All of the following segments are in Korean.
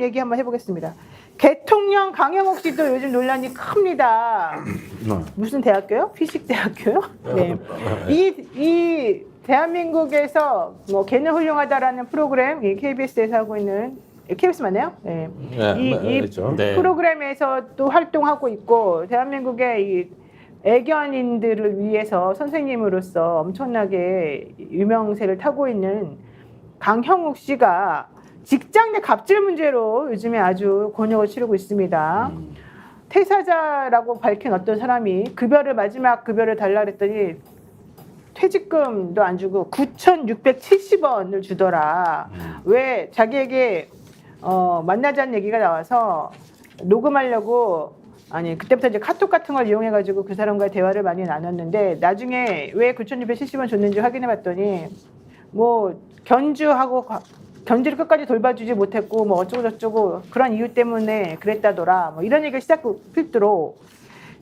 얘기 한번 해보겠습니다. 대통령 강영욱 씨도 요즘 논란이 큽니다. 무슨 대학교요? 피식 대학교요? 네. 이, 이 대한민국에서 뭐 개는 훌륭하다라는 프로그램 이 KBS에서 하고 있는 KBS 맞나요? 네. 네, 이, 이 그렇죠. 네. 프로그램에서 또 활동하고 있고 대한민국의 이 애견인들을 위해서 선생님으로서 엄청나게 유명세를 타고 있는 강형욱 씨가 직장 내 갑질 문제로 요즘에 아주 곤욕을 치르고 있습니다. 음. 퇴사자라고 밝힌 어떤 사람이 급여를 마지막 급여를 달라 그랬더니 퇴직금도 안 주고 9,670원을 주더라. 음. 왜 자기에게 어, 만나자는 얘기가 나와서 녹음하려고 아니 그때부터 이제 카톡 같은 걸 이용해 가지고 그 사람과의 대화를 많이 나눴는데 나중에 왜 9,670원 줬는지 확인해 봤더니 뭐 견주하고 가- 견주를 끝까지 돌봐주지 못했고 뭐 어쩌고 저쩌고 그런 이유 때문에 그랬다더라. 뭐 이런 얘기를 시작 필두로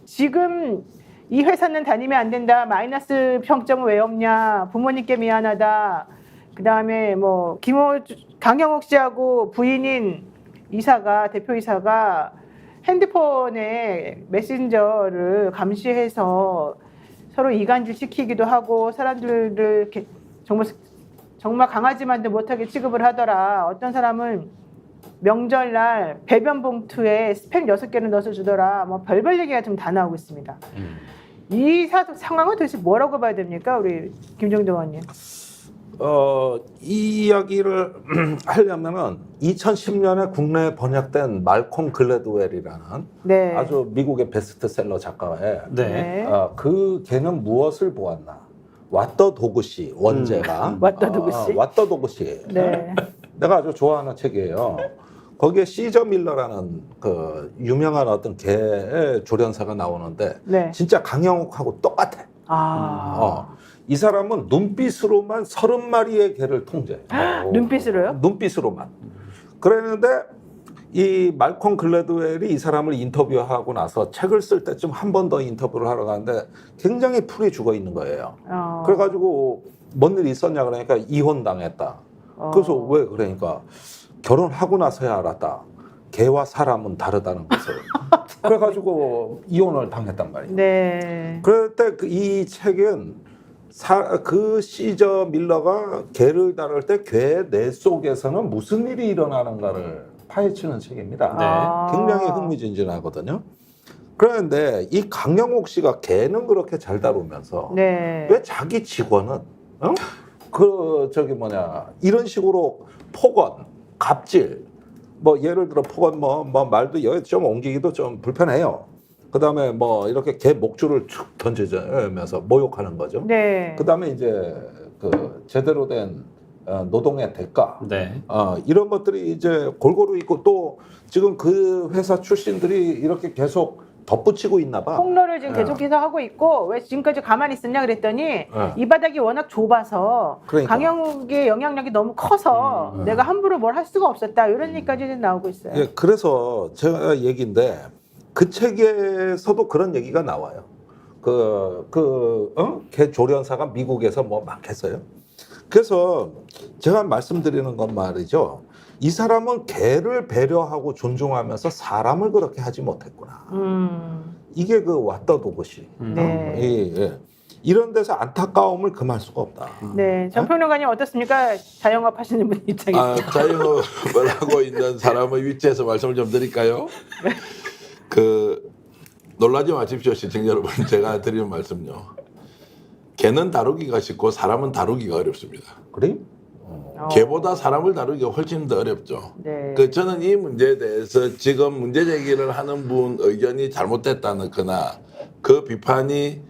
지금 이 회사는 다니면 안 된다. 마이너스 평점은 왜 없냐. 부모님께 미안하다. 그 다음에 뭐 김호 강영욱 씨하고 부인인 이사가 대표 이사가 핸드폰에 메신저를 감시해서 서로 이간질 시키기도 하고 사람들을 정말 정말 강아지만도 못하게 취급을 하더라. 어떤 사람은 명절날 배변 봉투에 스팸 여섯 개를 넣어서 주더라. 뭐 별별 얘기가 좀 다 나오고 있습니다. 음. 이 사, 상황은 도대체 뭐라고 봐야 됩니까, 우리 김정도 의원님? 어, 이 이야기를 하려면은 2010년에 국내에 번역된 말콤 글래드웰이라는 네. 아주 미국의 베스트셀러 작가의 네. 네. 어, 그 걔는 무엇을 보았나? 왓더 도그시 원제가 왓더 도그시? 어, 왓더 도그시 네. 내가 아주 좋아하는 책이에요. 거기에 시저 밀러라는 그 유명한 어떤 개의 조련사가 나오는데 네. 진짜 강영욱하고 똑같아. 아. 어. 이 사람은 눈빛으로만 서른 마리의 개를 통제. 눈빛으로요? 눈빛으로만. 그랬는데 이 말콤 글래드웰이 이 사람을 인터뷰하고 나서 책을 쓸 때쯤 한 번 더 인터뷰를 하러 가는데 굉장히 풀이 죽어 있는 거예요. 어. 그래가지고 뭔 일이 있었냐 그러니까 이혼 당했다. 어. 그래서 왜 그러니까 결혼하고 나서야 알았다. 개와 사람은 다르다는 것을. 그래가지고 이혼을 당했단 말이에요. 네. 그럴 때 이 책은 사, 그 시저 밀러가 개를 다룰 때 개 뇌 속에서는 무슨 일이 일어나는가를 파헤치는 책입니다. 네. 아. 굉장히 흥미진진하거든요. 그런데 이 강영욱 씨가 개는 그렇게 잘 다루면서 네. 왜 자기 직원은 어? 그 저기 뭐냐 이런 식으로 폭언, 갑질 뭐 예를 들어 폭언 뭐, 뭐 말도 여기 좀 옮기기도 좀 불편해요. 그다음에 뭐 이렇게 개 목줄을 툭 던지면서 모욕하는 거죠. 네. 그다음에 이제 그 제대로 된 어, 노동의 대가 네. 어, 이런 것들이 이제 골고루 있고 또 지금 그 회사 출신들이 이렇게 계속 덧붙이고 있나 봐. 폭로를 지금 네. 계속해서 하고 있고 왜 지금까지 가만히 있었냐 그랬더니 네. 이 바닥이 워낙 좁아서 그러니까. 강영욱의 영향력이 너무 커서 음, 음. 내가 함부로 뭘 할 수가 없었다 이런 얘기까지 나오고 있어요. 예, 그래서 제가 얘기인데 그 책에서도 그런 얘기가 나와요. 그, 그, 어? 개 조련사가 미국에서 뭐 많겠어요. 그래서 제가 말씀드리는 건 말이죠. 이 사람은 개를 배려하고 존중하면서 사람을 그렇게 하지 못했구나. 음, 이게 그 왓더 도그시. 음. 네. 예, 예. 이런 데서 안타까움을 금할 수가 없다. 네. 전평론가님 어떻습니까? 자영업 하시는 분 입장에서. 아, 자영업을 하고 있는 사람의 위치에서 말씀을 좀 드릴까요? 그 놀라지 마십시오, 시청자 여러분. 제가 드리는 말씀요. 개는 다루기가 쉽고 사람은 다루기가 어렵습니다. 그래? 어, 개보다 사람을 다루기가 훨씬 더 어렵죠. 네. 그 저는 이 문제에 대해서 지금 문제 제기를 하는 분 의견이 잘못됐다는 거나 그 비판이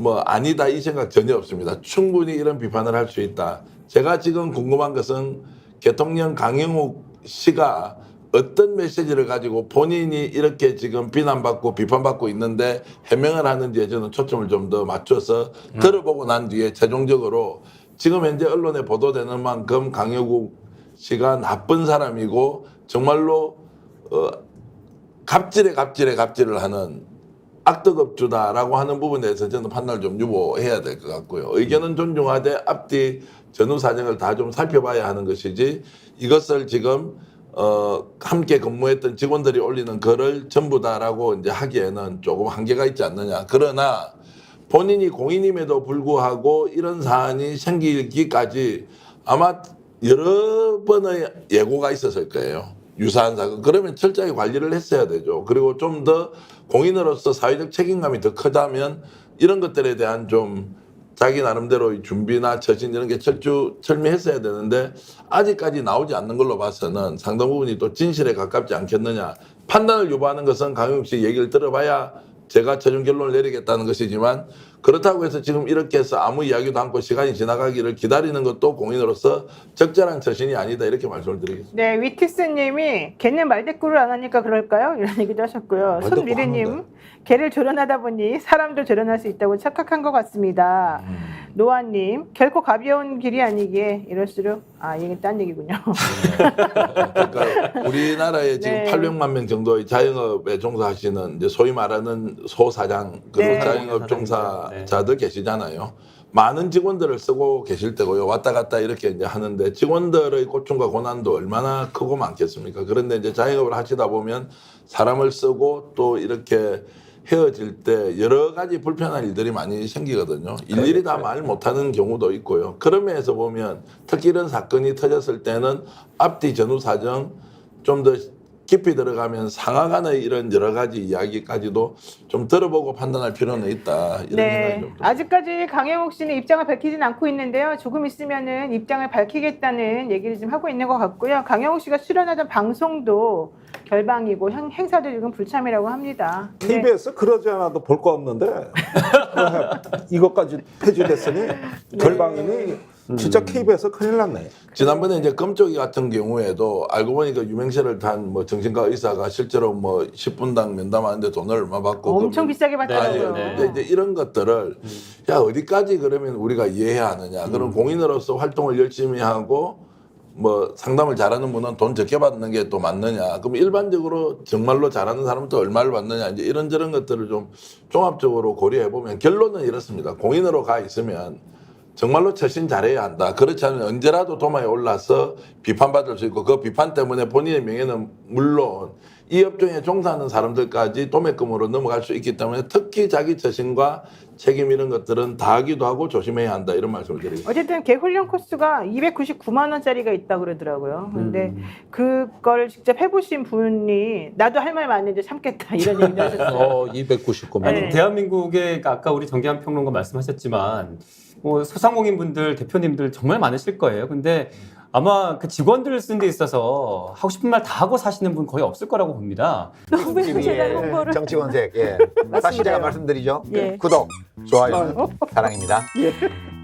뭐 아니다 이 생각 전혀 없습니다. 충분히 이런 비판을 할 수 있다. 제가 지금 궁금한 것은 대통령 강영욱 씨가 어떤 메시지를 가지고 본인이 이렇게 지금 비난받고 비판받고 있는데 해명을 하는지에 저는 초점을 좀 더 맞춰서 들어보고 난 뒤에 최종적으로 지금 현재 언론에 보도되는 만큼 강영욱 씨가 나쁜 사람이고 정말로 어, 갑질에 갑질에 갑질을 하는 악덕업주다라고 하는 부분에 대해서 저는 판단을 좀 유보해야 될 것 같고요. 의견은 존중하되 앞뒤 전후 사정을 다 좀 살펴봐야 하는 것이지 이것을 지금 어, 함께 근무했던 직원들이 올리는 글을 전부 다라고 이제 하기에는 조금 한계가 있지 않느냐. 그러나 본인이 공인임에도 불구하고 이런 사안이 생기기까지 아마 여러 번의 예고가 있었을 거예요. 유사한 사건. 그러면 철저하게 관리를 했어야 되죠. 그리고 좀 더 공인으로서 사회적 책임감이 더 크다면 이런 것들에 대한 좀 자기 나름대로의 준비나 처신 이런 게 철주 철미했어야 되는데 아직까지 나오지 않는 걸로 봐서는 상당 부분이 또 진실에 가깝지 않겠느냐. 판단을 유보하는 것은 강용욱 씨 얘기를 들어봐야 제가 최종 결론을 내리겠다는 것이지만 그렇다고 해서 지금 이렇게 해서 아무 이야기도 않고 시간이 지나가기를 기다리는 것도 공인으로서 적절한 처신이 아니다 이렇게 말씀을 드리겠습니다. 네, 위티스님이 걔는 말대꾸를 안 하니까 그럴까요? 이런 얘기도 하셨고요. 말대꾸 손미래님. 개를 조련하다 보니 사람도 조련할 수 있다고 착각한 것 같습니다. 음. 노아님, 결코 가벼운 길이 아니기에 이럴수록 아 이게 딴 얘기군요. 그러니까 우리나라에 지금 네. 800만 명 정도의 자영업에 종사하시는 이제 소위 말하는 소사장 그리고 네. 자영업. 종사자들 계시잖아요. 많은 직원들을 쓰고 계실 때고요. 왔다 갔다 이렇게 이제 하는데 직원들의 고충과 고난도 얼마나 크고 많겠습니까? 그런데 이제 자영업을 하시다 보면 사람을 쓰고 또 이렇게 헤어질 때 여러 가지 불편한 일들이 많이 생기거든요. 일일이 다 말 못하는 경우도 있고요. 그런 면에서 보면 특히 이런 사건이 터졌을 때는 앞뒤 전후 사정 좀 더 깊이 들어가면 상하 간의 이런 여러 가지 이야기까지도 좀 들어보고 판단할 필요는 있다. 이런 생각이 네, 좀 듭니다. 아직까지 강영욱 씨는 입장을 밝히진 않고 있는데요. 조금 있으면은 입장을 밝히겠다는 얘기를 좀 하고 있는 것 같고요. 강영욱 씨가 출연하던 방송도 결방이고 행, 행사도 지금 불참이라고 합니다. 네. KBS 그러지 않아도 볼 거 없는데 왜 이것까지 폐지됐으니 결방이니 진짜 KBS 큰일 났네. 지난번에 이제 금쪽이 같은 경우에도 알고 보니까 유명세를 탄 뭐 정신과 의사가 실제로 뭐 10분당 면담하는데 돈을 얼마 받고 엄청 그 비싸게 받더라고요. 아니요. 근데 이제 이런 것들을 야 어디까지 그러면 우리가 이해해야 하느냐. 그럼 공인으로서 활동을 열심히 하고 뭐 상담을 잘하는 분은 돈 적게 받는 게 또 맞느냐. 그럼 일반적으로 정말로 잘하는 사람은 또 얼마를 받느냐. 이제 이런저런 것들을 좀 종합적으로 고려해 보면 결론은 이렇습니다. 공인으로 가 있으면 정말로 처신 잘해야 한다. 그렇지 않으면 언제라도 도마에 올라서 비판받을 수 있고 그 비판 때문에 본인의 명예는 물론 이 업종에 종사하는 사람들까지 도매금으로 넘어갈 수 있기 때문에 특히 자기 처신과 책임 이런 것들은 다 하기도 하고 조심해야 한다. 이런 말씀을 드리겠습니다. 어쨌든 개 훈련 코스가 299만 원짜리가 있다 그러더라고요. 근데 그걸 직접 해보신 분이 나도 할 말 많은데 참겠다 이런 얘기도 하셨어요. 어, 299만 아니 네. 대한민국의 아까 우리 정기한 평론가 말씀하셨지만 뭐 소상공인 분들 대표님들 정말 많으실 거예요. 근데 아마 그 직원들을 쓰는 데 있어서 하고 싶은 말 다 하고 사시는 분 거의 없을 거라고 봅니다. 너무 제가 홍보를 정치권색 예. 다시 제가 말씀드리죠. 예. 구독, 좋아요, 사랑입니다. 예.